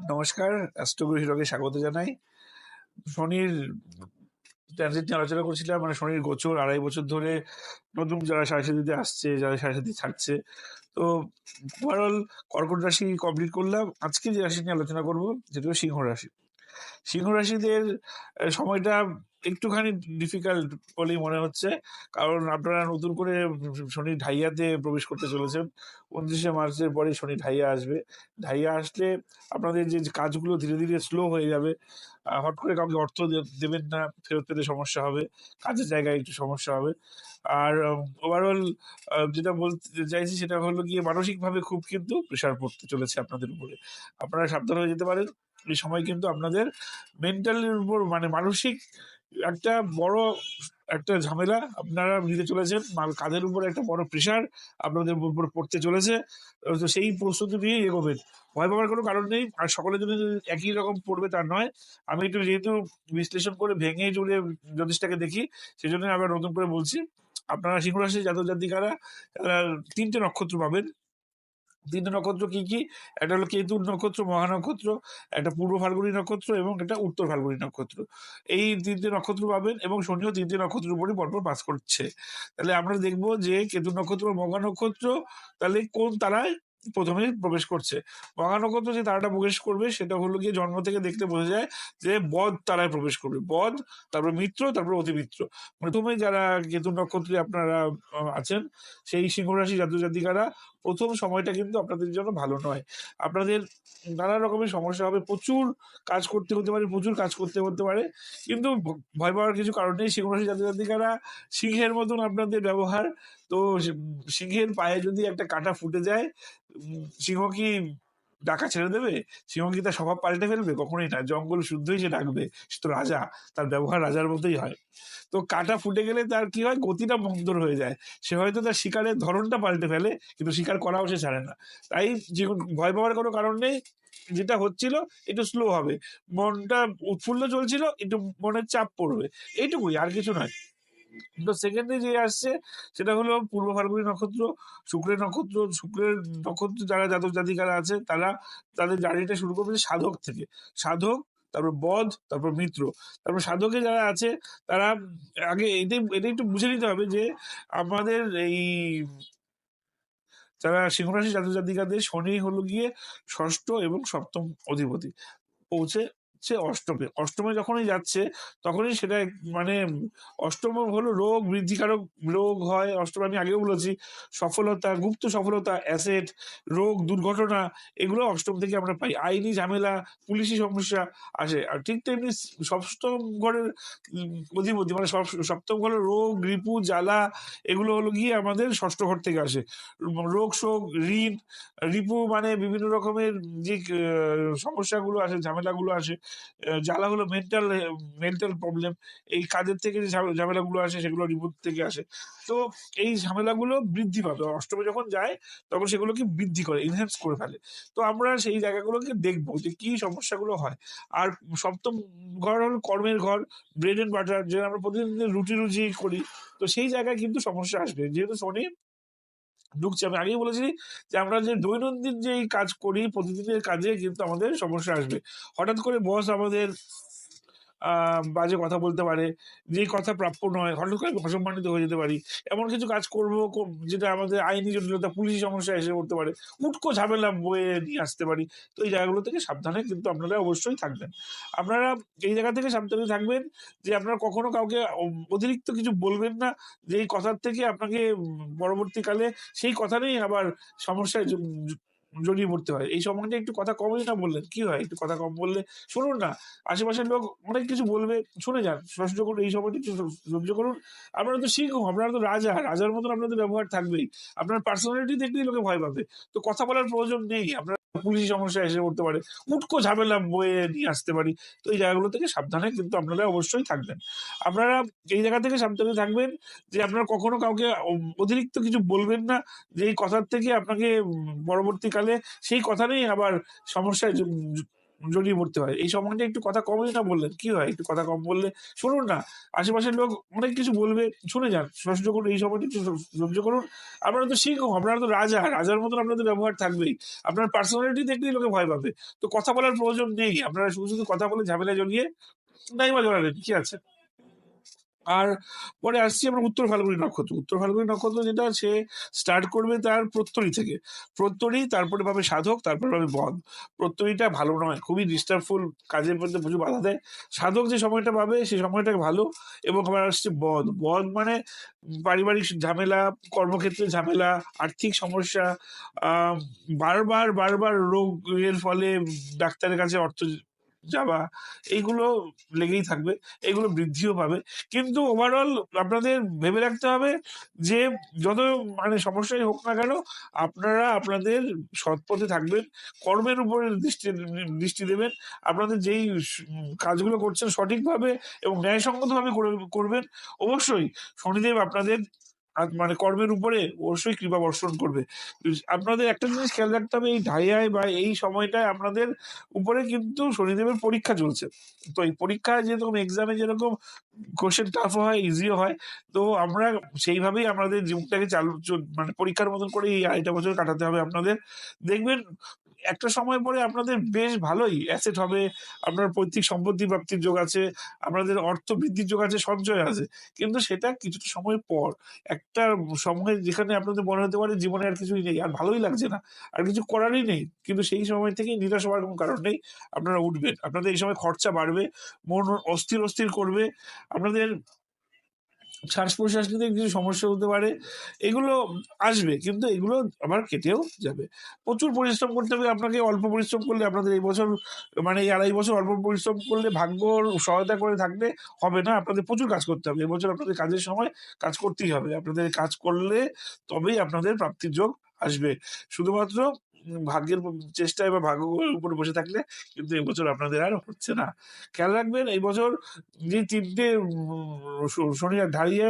নমস্কার অ্যাস্ট্রোগ্রো হিরোকে স্বাগত জানাই। শনির ট্রানজিট নিয়ে আলোচনা করছিলাম মানে শনির গোচর আড়াই বছর ধরে নতুন যারা সাড়ে আসছে, যারা সাড়ে ছাড়ছে। তো ওভারঅল কর্কট রাশি কমপ্লিট করলাম। আজকে যে রাশি নিয়ে আলোচনা করব যেটা সিংহ রাশি। সিংহ রাশিদের সময়টা একটুখানি ডিফিকাল্ট বলেই মনে হচ্ছে। কারণ আপনারা নতুন করে শনি ঢাইয়াতে প্রবেশ করতে চলেছেন। উনত্রিশে মার্চের পরে শনি ঢাইয়া আসবে। ঢাইয়া আসলে আপনাদের যে কাজগুলো ধীরে ধীরে স্লো হয়ে যাবে হট করে কাউকে অর্থ দেবেন না, ফেরত পেতে সমস্যা হবে, কাজের জায়গায় একটু সমস্যা হবে। আর ওভারঅল যেটা বলতে চাইছি সেটা হলো গিয়ে মানসিকভাবে খুব কিন্তু প্রেশার পড়তে চলেছে আপনাদের উপরে। আপনারা সাবধান হয়ে যেতে পারেন। এই সময় কিন্তু আপনাদের মেন্টালের উপর মানে মানসিক একটা বড় একটা ঝামেলা আপনারা নিতে চলেছেন। কাঁধের উপর একটা বড় প্রেশার আপনাদের উপর পড়তে চলেছে। তো সেই প্রস্তুতি নিয়ে এগোবেন। ভয় পাওয়ার কোনো কারণ নেই। আর সকলের জন্য একই রকম পড়বে তা নয়। আমি একটু যেহেতু বিশ্লেষণ করে ভেঙে চুলে জ্যোতিষটাকে দেখি সেই জন্য আবার নতুন করে বলছি। আপনারা সিংহ রাশি জাতক জাতিকারা তিনটে নক্ষত্র পাবেন। তিনটে নক্ষত্র কি কি? একটা হলো কেতুর নক্ষত্র মহানক্ষত্র একটা পূর্ব ফাল্গুনি নক্ষত্র এবং একটা উত্তর ফাল্গুনি নক্ষত্র। এই তিনটে নক্ষত্র পাবেন এবং শনিও তিনটে নক্ষত্র উপরে পরপর পাস করছে। তাহলে আমরা দেখব যে কেতু নক্ষত্র, মহা নক্ষত্র, তাহলে কোন তারায় প্রথমে প্রবেশ করছে। মহা নক্ষত্র যে তারাটা প্রবেশ করবে, সেটা হলো গিয়ে জন্ম থেকে দেখতে বোঝা যায় যে বধ তারায় প্রবেশ করবে। বধ, তারপর মিত্র, তারপর অতিমিত্র। প্রথমে যারা কেতু নক্ষত্রে আপনারা আছেন, সেই সিংহ রাশি জাতক জাতিকারা প্রথম সময়টা কিন্তু আপনাদের জন্য ভালো নয়। আপনাদের নানা রকমের সমস্যা হবে। প্রচুর কাজ করতে হতে পারে, প্রচুর কাজ করতে হতে পারে। কিন্তু ভয় পাওয়ার কিছু কারণ নেই। সিংহ রাশি জাতক জাতিকারা সিংহের মতন আপনাদের ব্যবহার তো সিংহের পায়ে যদি একটা কাঁটা ফুটে যায় সিংহ কি ডাকা ছেড়ে দেবে? সিংহ কি তার স্বভাব পাল্টে ফেলবে? কখনোই না। জঙ্গল শুদ্ধই সে ডাকবে। সে তো রাজা। তার ব্যবহার রাজার মতোই হয়। তো কাঁটা ফুটে গেলে তার কি হয়? গতিটা মন্দর হয়ে যায়। সে হয়তো তার শিকারের ধরনটা পাল্টে ফেলে, কিন্তু শিকার করাও সে ছাড়ে না। তাই যে ভয় পাওয়ার কোনো কারণ নেই। যেটা হচ্ছিল, একটু স্লো হবে। মনটা উৎফুল্ল চলছিল, একটু মনের চাপ পড়বে। এইটুকুই, আর কিছু নয়। তো সেকেন্ডে যে আসছে, সেটা হলো পূর্ব ফাল্গুনী নক্ষত্র, শুক্রের নক্ষত্র শুক্রের নক্ষত্র যারা জাতক জাতিকারা আছে, তারা তাদের জার্নিটা শুরু করবে সাধক থেকে। সাধক, তারপর বধ, তারপর মিত্র। তারপর সাধকে যারা আছে, তারা আগে এটাই এটা একটু বুঝে নিতে হবে যে আমাদের এই যারা সিংহরাশি জাতক জাতিকাদের শনি হলো গিয়ে ষষ্ঠ এবং সপ্তম অধিপতি। পৌঁছে সে অষ্টমে। অষ্টমে যখনই যাচ্ছে, তখনই সেটা মানে অষ্টম হলো রোগ, বৃদ্ধিকারক রোগ হয়। অষ্টম আমি আগেও বলেছি, সফলতা, গুপ্ত সফলতা, অ্যাসেট, রোগ, দুর্ঘটনা, এগুলো অষ্টম থেকে আমরা পাই। আইনি ঝামেলা, পুলিশি সমস্যা আসে। আর ঠিক তেমনি সপ্তম ঘরের অধিপতি মানে সপ- সপ্তম ঘরের রোগ রিপু জ্বালা, এগুলো হলো গিয়ে আমাদের ষষ্ঠ ঘর থেকে আসে। রোগ, শোক, ঋণ, রিপু মানে বিভিন্ন রকমের যে সমস্যাগুলো আসে, ঝামেলাগুলো আসে জ্বালা হলো মেন্টাল মেন্টাল প্রবলেম এই কাজের থেকে যে ঝামে- ঝামেলাগুলো আসে সেগুলো রিপোর্ট থেকে আসে। তো এই ঝামেলাগুলো বৃদ্ধি পাবে। অষ্টমে যখন যায়, তখন সেগুলোকে বৃদ্ধি করে ইনহ্যান্স করে ফেলে। তো আমরা সেই জায়গাগুলোকে দেখব যে কি সমস্যাগুলো হয়। আর সপ্তম ঘর হলো কর্মের ঘর ব্রেড এন্ড বাটার যেটা আমরা প্রতিদিন রুটি রুজি করি। তো সেই জায়গায় কিন্তু সমস্যা আসবে। যেহেতু শনি ঢুকছে। আমি আগেই বলেছি যে আমরা যে দৈনন্দিন যে কাজ করি, প্রতিদিনের কাজে কিন্তু আমাদের সমস্যা আসবে। হঠাৎ করে বস আমাদের বাজে কথা বলতে পারে, যে কথা প্রাপ্য নয়, হঠাৎ করে অসম্মানিত হয়ে যেতে পারি। এমন কিছু কাজ করব যেটা আমাদের আইনি জটিলতা, পুলিশি সমস্যা এসে পড়তে পারে। উটকো ঝামেলা বয়ে নিয়ে আসতে পারি। তো এই জায়গাগুলো থেকে সাবধানে কিন্তু আপনারা অবশ্যই থাকবেন। আপনারা এই জায়গা থেকে সাবধানে থাকবেন যে আপনারা কখনো কাউকে অতিরিক্ত কিছু বলবেন না, যে এই কথার থেকে আপনাকে পরবর্তীকালে সেই কথা নিয়েই আবার সমস্যায় জড়িয়ে পড়তে হয়। এই সম্বন্ধে একটু কথা কমই না বললেন, কি হয়? একটু কথা কম বললে শুনুন না, আশেপাশের লোক অনেক কিছু বলবে, শুনে যান। সহ্য করুন, এই সম্বন্ধে একটু সহ্য করুন। আপনারা তো শিখুন আপনারা তো রাজা, রাজার মতন আপনাদের ব্যবহার থাকবেই। আপনার পার্সোনালিটি দেখলেই লোকে ভয় পাবে। তো কথা বলার প্রয়োজন নেই। আপনার পুলিশি সমস্যা এসে পড়তে পারে। উটকো ঝামেলা বয়ে নিয়ে আসতে পারি। তো এই জায়গাগুলো থেকে সাবধানে কিন্তু আপনারা অবশ্যই থাকবেন। আপনারা এই জায়গা থেকে সাবধানে থাকবেন যে আপনারা কখনো কাউকে অতিরিক্ত কিছু বলবেন না যে এই কথার থেকে আপনাকে পরবর্তীকালে সেই কথা নিয়েই আবার সমস্যায় জড়িয়ে পড়তে হয়। এই সম্বন্ধে একটু কথা কম না বললেন, কি হয়? একটু কথা কম বললে শুনুন না, আশেপাশের লোক অনেক কিছু বলবে, শুনে যান। সহ্য করুন, এই সময়টা একটু সহ্য করুন। আপনারা তো শিখুন আপনারা তো রাজা, রাজার মতন আপনাদের ব্যবহার থাকবেই। আপনার পার্সোনালিটি দেখলেই লোকে ভয় পাবে। তো কথা বলার প্রয়োজন নেই। আপনারা শুধু শুধু কথা বলে ঝামেলা জড়িয়ে নাইবা জড়ালেন, কি আছে? আর পরে আসছি আমরা উত্তর ফাল্গুনি নক্ষত্র। উত্তর ফাল্গুনি নক্ষত্র যেটা সে স্টার্ট করবে তার প্রত্যরী থেকে। প্রত্যরী, তারপরে পাবে সাধক, তারপরে পাবে বধ। প্রত্যরীটা ভালো নয়, খুবই ডিস্টার্বফুল কাজের মধ্যে প্রচুর বাধা দেয়। সাধক যে সময়টা পাবে সেই সময়টা ভালো এবং আবার আসছে বধ। বধ মানে পারিবারিক ঝামেলা, কর্মক্ষেত্রে ঝামেলা, আর্থিক সমস্যা বারবার বারবার রোগের ফলে ডাক্তারের কাছে অর্থ যাওয়া এইগুলো লেগেই থাকবে এগুলো বৃদ্ধিও পাবে। কিন্তু ওভারঅল আপনাদের ভেবে রাখতে হবে যে, যত মানে সমস্যাই হোক না কেন, আপনারা আপনাদের সৎ পথে থাকবেন, কর্মের উপরে দৃষ্টি দৃষ্টি দেবেন, আপনাদের যেই কাজগুলো করছেন সঠিকভাবে এবং ন্যায়সঙ্গতভাবে করে- করবেন, অবশ্যই শনিদেব আপনাদের মানে কর্মের উপরে অবশ্যই কৃপা বর্ষণ করবে। আপনাদের একটা জিনিস খেয়াল রাখতে হবে, এই ঢাইয়ায় বা এই সময়টায় আপনাদের উপরে কিন্তু শনিদেবের পরীক্ষা চলছে। তো এই পরীক্ষায় যেরকম এক্সামে যেরকম কোশ্চেন টাফ হয় ইজিও হয়, তো আমরা সেইভাবেই আমাদের জীবনটাকে চালু মানে পরীক্ষার মতন করে এই আড়াইটা বছর কাটাতে হবে আপনাদের। দেখবেন একটা সময় পরে আপনাদের বেশ ভালোই অ্যাসেট হবে। আপনার পৈতৃক সম্পত্তি প্রাপ্তির যোগ আছে, আপনাদের অর্থ বৃদ্ধির যোগ আছে, সঞ্চয় আছে। কিন্তু সেটা কিছুটা সময় পর, একটা সময় যেখানে আপনাদের মনে হতে পারে জীবনে আর কিছুই নেই, আর ভালোই লাগছে না, আর কিছু করারই নেই। কিন্তু সেই সময় থেকে নিরাশ হওয়ার কোনো কারণ নেই, আপনারা উঠবেন। আপনাদের এই সময় খরচা বাড়বে, মন অস্থির অস্থির করবে। আপনাদের শ্বাস প্রশ্বাস নিতে কিছু সমস্যা হতে পারে, এগুলো আসবে, কিন্তু এগুলো আবার কেটেও যাবে। প্রচুর পরিশ্রম করতে হবে, আপনাকে অল্প পরিশ্রম করলে আপনাদের এই বছর মানে এই আড়াই বছর অল্প পরিশ্রম করলে ভাগ্য সহায়তা করে থাকলে হবে না, আপনাদের প্রচুর কাজ করতে হবে, এবছর আপনাদের কাজের সময় কাজ করতেই হবে, আপনাদের কাজ করলে তবেই আপনাদের প্রাপ্তির যোগ আসবে। শুধুমাত্র ভাগ্যের চেষ্টায় বা ভাগ্যের উপরে বসে থাকলে কিন্তু এবছর আপনাদের আর হচ্ছে না। খেয়াল রাখবেন, এই বছর যে তিনটে শনি ঢালিয়ে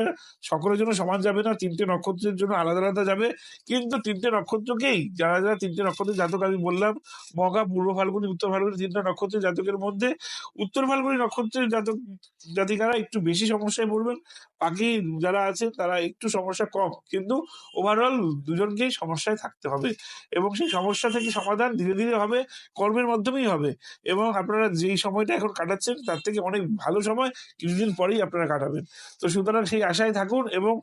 সকলের জন্য সমান যাবে না, তিনটে নক্ষত্রের জন্য আলাদা আলাদা যাবে। কিন্তু তিনটে নক্ষত্রকেই, যারা যারা তিনটে নক্ষত্রের জাতক, আমি বললাম, মগা, পূর্ব ফাল্গুনি, উত্তর ফাল্গুনি তিনটা নক্ষত্রের জাতকের মধ্যে উত্তর ফাল্গুনি নক্ষত্রের জাতক জাতিকারা একটু বেশি সমস্যায় পড়বেন। বাকি যারা আছে তারা একটু সমস্যা কম, কিন্তু ওভারঅল দুজনকেই সমস্যায় থাকতে হবে এবং সেই সমস্যা থেকে সমাধান ধীরে ধীরে হবে, কর্মের মাধ্যমেই হবে এবং আপনারা যেই সময়টা এখন কাটাচ্ছেন তার থেকে অনেক ভালো সময় কিছুদিন পরেই আপনারা কাটাবেন। তো সুতরাং সেই আশায় থাকুন এবং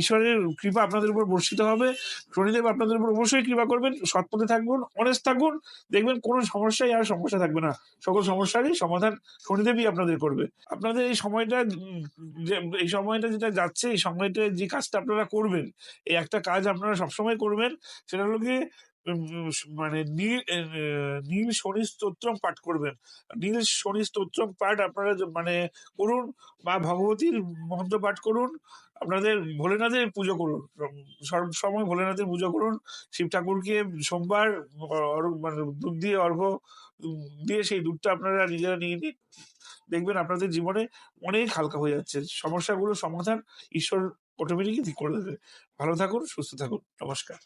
ঈশ্বরের কৃপা আপনাদের উপর বর্ষিত হবে, শনিদেব আপনাদের উপর অবশ্যই কৃপা করবেন, সৎপথে থাকুন অনেস্ট থাকুন, দেখবেন কোনো সমস্যাই আর সমস্যা থাকবে না, সকল সমস্যারই সমাধান শনিদেবই আপনাদের করবে। আপনাদের এই সময়টা এই সময়টা যেটা যাচ্ছে, এই সময়টা যে কাজটা আপনারা করবেন, এই একটা কাজ আপনারা সবসময় করবেন, সেটা হলো কি মানে নীল নীল শনি স্তোত্রম পাঠ করবেন। নীল শনি স্তোত্রম পাঠ আপনারা মানে করুন বা ভগবতীর মন্ত্র পাঠ করুন আপনাদের ভোলেনাথের পুজো করুন। সব সময় ভোলেনাথের পুজো করুন। শিব ঠাকুরকে সোমবার মানে দুধ দিয়ে অর্ঘ দিয়ে সেই দুধটা আপনারা নিজেরা নিয়ে নিন। দেখবেন আপনাদের জীবনে অনেক হালকা হয়ে যাচ্ছে। সমস্যাগুলো সমাধান ঈশ্বর অটোমেটিকই করে দেবে। ভালো থাকুন, সুস্থ থাকুন। নমস্কার।